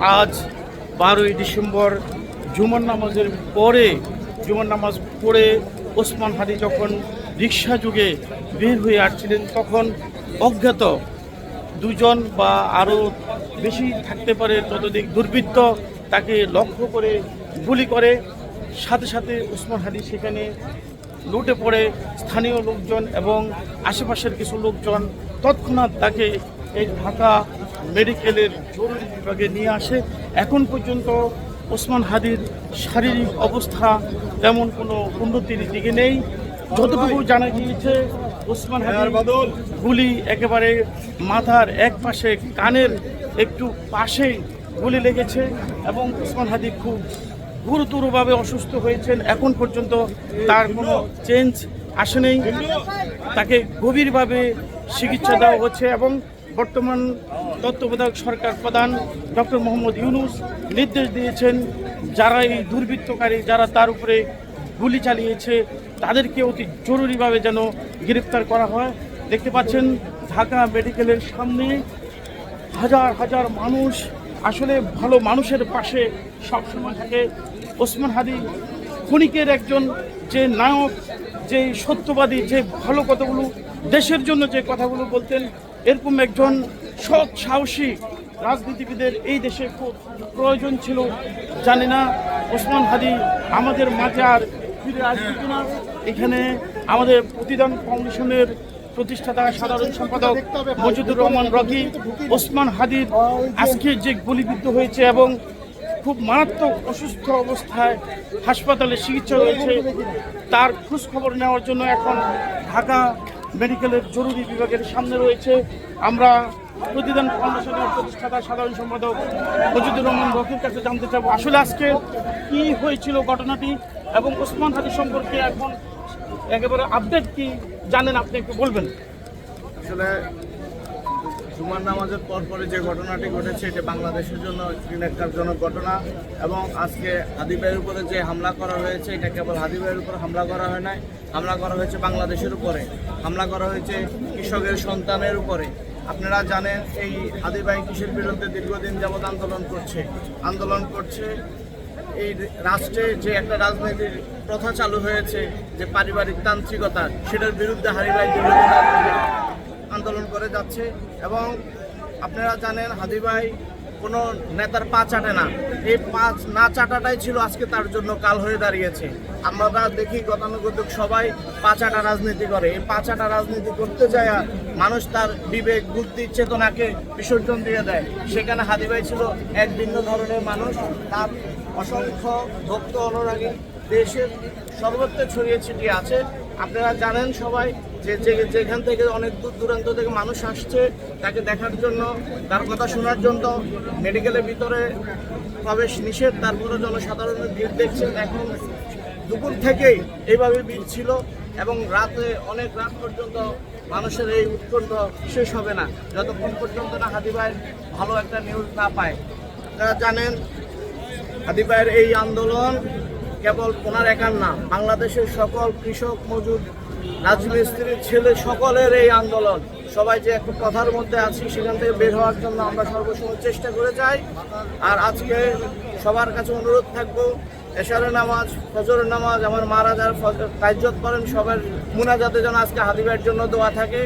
আজ বারোই ডিসেম্বর জুমার নামাজের পরে, জুমার নামাজ পড়ে ওসমান হাদি যখন রিক্সা যুগে বের হয়ে আসছিলেন, তখন অজ্ঞাত দুজন বা আরও বেশি থাকতে পারে ততদিক দুর্বৃত্ত তাকে লক্ষ্য করে গুলি করে। সাথে সাথে ওসমান হাদি সেখানে লুটে পড়ে। স্থানীয় লোকজন এবং আশেপাশের কিছু লোকজন তৎক্ষণাৎ তাকে এই ঢাকা মেডিকেলের জরুরি বিভাগে নিয়ে আসে। এখন পর্যন্ত ওসমান হাদির শারীরিক অবস্থা তেমন কোনো উন্নতির দিকে নেই। যতটুকু জানা গিয়েছে, ওসমান হাদির গুলি একেবারে মাথার এক পাশে, কানের একটু পাশেই গুলি লেগেছে এবং ওসমান হাদি খুব গুরুতরভাবে অসুস্থ হয়েছেন। এখন পর্যন্ত তার কোনো চেঞ্জ আসেনি তাকে গভীরভাবে চিকিৎসা দেওয়া হচ্ছে এবং বর্তমান তত্ত্বাবধায়ক সরকার প্রধান ডক্টর মোহাম্মদ ইউনুস নির্দেশ দিয়েছেন যারা এই দুর্বৃত্তকারী, যারা তার উপরে গুলি চালিয়েছে, তাদেরকে অতি জরুরিভাবে যেন গ্রেপ্তার করা হয়। দেখতে পাচ্ছেন, ঢাকা মেডিকেলের সামনে হাজার হাজার মানুষ, আসলে ভালো মানুষের পাশে সবসময় থাকে। ওসমান হাদি ক্ষণিকের একজন যে নায়ক, যে সত্যবাদী, যে ভালো কথাগুলো, দেশের জন্য যে কথাগুলো বলতেন এরকম একজন সৎ, সাহসী রাজনীতিবিদের এই দেশে খুব প্রয়োজন ছিল। জানি না ওসমান হাদি আমাদের মাঝে আর ফিরে আসবে কিনা। এখানে আমাদের প্রতিদান ফাউন্ডেশনের প্রতিষ্ঠাতা, সাধারণ সম্পাদক মজিদুর রহমান রকি, ওসমান হাদির আজকে যে গুলিবিদ্ধ হয়েছে এবং খুব মারাত্মক অসুস্থ অবস্থায় হাসপাতালে চিকিৎসা রয়েছে তার খোঁজ খবর নেওয়ার জন্য এখন ঢাকা মেডিকেলের জরুরি বিভাগের সামনে রয়েছে। আমরা প্রতিদান ফাউন্ডেশনের প্রতিষ্ঠাতা, সাধারণ সম্পাদক মজিদুর রহমান রকির কাছে জানতে চাব, আসলে আজকে কি হয়েছিল ঘটনাটি এবং ওসমান হাদি সম্পর্কে এখন একেবারে আপডেট কি জানেন আপনি একটু বলবেন? আসলে জুমার নামাজের পর পরে যে ঘটনাটি ঘটেছে, এটি বাংলাদেশের জন্য জনক ঘটনা এবং আজকে হাদিবাইয়ের উপরে যে হামলা করা হয়েছে, এটা কেবল হাদিবাইয়ের উপর হামলা করা হয় নাই, হামলা করা হয়েছে বাংলাদেশের উপরে। হামলা করা হয়েছে কৃষকের সন্তানের উপরে। আপনারা জানেন, এই হাদিবাই কৃষির বিরুদ্ধে দীর্ঘদিন যাবৎ আন্দোলন করছে। আন্দোলন করছে, এই রাষ্ট্রে যে একটা রাজনৈতিক প্রথা চালু হয়েছে, যে পারিবারিক তান্ত্রিকতা, সেটার বিরুদ্ধে হারিবাই দীর্ঘদিন আন্দোলন করে যাচ্ছে এবং আপনারা জানেন হাদি ভাই কোনো নেতার পা চাটে না। এই পা না চাটাটাই ছিল আজকে তার জন্য কাল হয়ে দাঁড়িয়েছে। আমরা দেখি গতানুগতিক সবাই পা চাটা রাজনীতি করে। এই পা চাটা রাজনীতি করতে যায় মানুষ তার বিবেক, বুদ্ধি, চেতনাকে বিসর্জন দিয়ে দেয়। সেখানে হাদি ভাই ছিল এক ভিন্ন ধরনের মানুষ। তার অসংখ্য ভক্ত, অনুরাগী দেশের সর্বত্র ছড়িয়ে ছিটিয়ে আছে। আপনারা জানেন সবাই যে যেখান থেকে অনেক দূর দূরান্ত থেকে মানুষ আসছে, তাকে দেখার জন্য, তার কথা শোনার জন্য মেডিকেলের ভিতরে প্রবেশ নিষেধ, তারপরে জনসাধারণের ভিড় দেখছেন। এখন দুপুর থেকেই এইভাবে ভিড় ছিল এবং রাতে অনেক রাত পর্যন্ত মানুষের এই উৎকণ্ঠ শেষ হবে না। যতক্ষণ পর্যন্ত না হাদি ভাই ভালো একটা নিউজ না পায়। আপনারা জানেন, হাদি ভাইয়ের এই আন্দোলন কেবল ওনার একার না, বাংলাদেশের সকল কৃষক, মজুর রাজমিস্ত্রির ছেলে, সকলের এই আন্দোলন। সবাই যে একটা কথার মধ্যে আছি, সেখান থেকে বের হওয়ার জন্য আমরা সর্বসময় চেষ্টা করে যাই। আর আজকে সবার কাছে অনুরোধ থাকব, এশারের নামাজ, ফজরের নামাজ, আমার মারা যার তাইজত করেন, সবার মুনাজাতে যেন আজকে হাদিবের জন্য দোয়া থাকে।